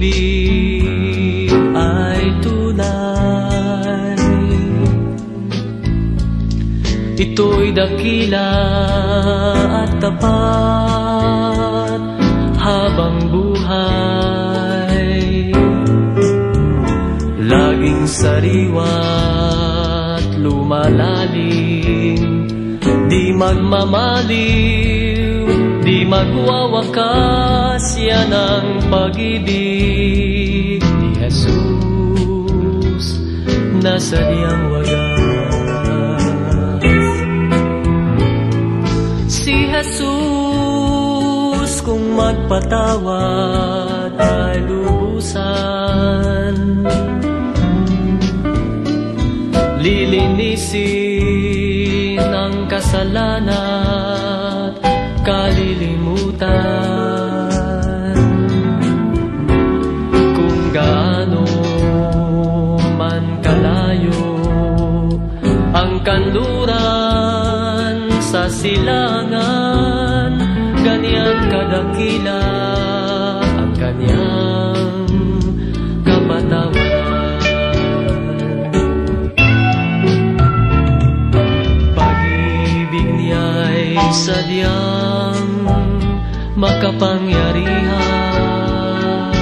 pag-ibig ay tunay. Ito'y dakila at tapat habang buhay. Laging sariwa't lumalalim Di magmamaliw, di magwawakas Yan ang pag-ibig. Ni Jesus na sadyang wagas. Si Jesus kung magpatawad ay lubusan. Lilinisin ang kasalanan kalilimutan. Kung gaano man kalayo ang kanluran sa silangan Ganyan kadakila ang kanyang sadyang makapangyarihan.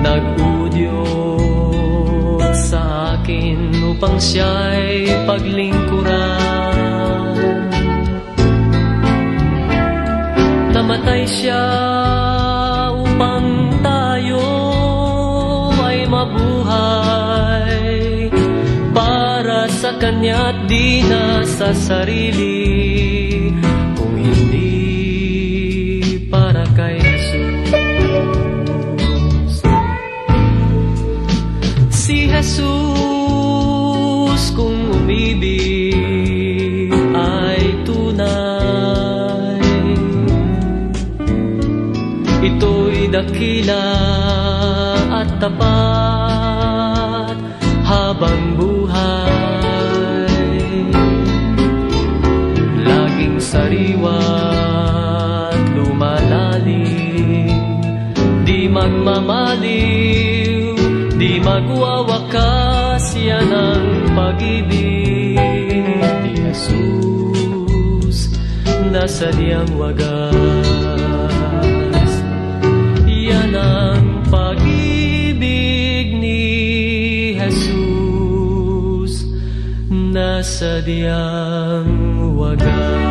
Nag-udyok sa akin upang siya'y paglingkuran. Namatay siya upang tayo ay mabuhay Para sa kanya't di sa sarili. Kung hindi para kay Jesus. Si Jesus kung umibig ay tunay. Ito'y dakila at tapat Sariwa't lumalalim. Di magmamaliw, di magwawakas Yan ang pag-ibig ni Jesus. Na sadyang wagas Yan ang pag-ibig ni Jesus. Na sadyang wagas